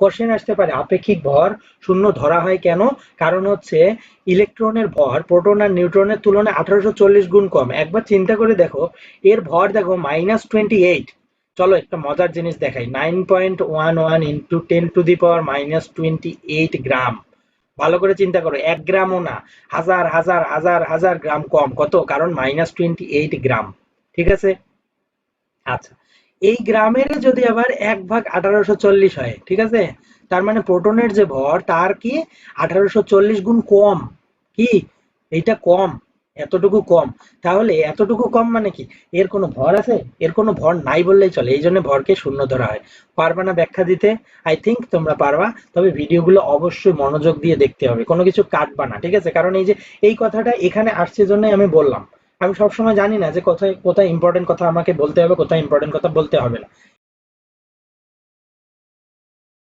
Question আসতে পারে, আপেক্ষিক ভর শূন্য ধরা হয় কেন? কারণ হচ্ছে ইলেকট্রনের ভর প্রোটন আর নিউট্রনের তুলনায় আঠারোশো চল্লিশ গুণ কম। একবার চিন্তা করে দেখো, এর ভর দেখো মাইনাস টোয়েন্টি এইট চলো একটা মজার জিনিস দেখাই। Nine point one one into ten to the power minus twenty eight gram ভালো করে চিন্তা করো, এক গ্রামও না, হাজার হাজার হাজার হাজার গ্রাম কম। কত? কারণ মাইনাস টোয়েন্টি এইট গ্রাম ঠিক আছে? আচ্ছা। এই গ্রামের যদি আবার এক ভাগ আঠারোশো চল্লিশ হয়, ঠিক আছে? তার মানে প্রোটনের যে ভর, তার কি? আঠারোশো চল্লিশ গুণ কম। কি? এইটা কম, এতটুকু কম। তাহলে এতটুকু কম মানে কি? এর কোনো ভর আছে? এর কোনো ভর নাই বললেই চলে। এই জন্য ভরকে শূন্য ধরা হয়। পারবা না ব্যাখ্যা দিতে? আই থিঙ্ক তোমরা পারবা। তবে ভিডিওগুলো অবশ্যই মনোযোগ দিয়ে দেখতে হবে। কোনো কিছু কাটবা না, ঠিক আছে? কারণ এই যে, এই কথাটা এখানে আসছে জন্যই আমি বললাম। আমি সবসময় জানি না যে কোথায় কোথায় ইম্পর্টেন্ট কথা আমাকে বলতে হবে, কোথায় ইম্পর্টেন্ট কথা বলতে হবে না।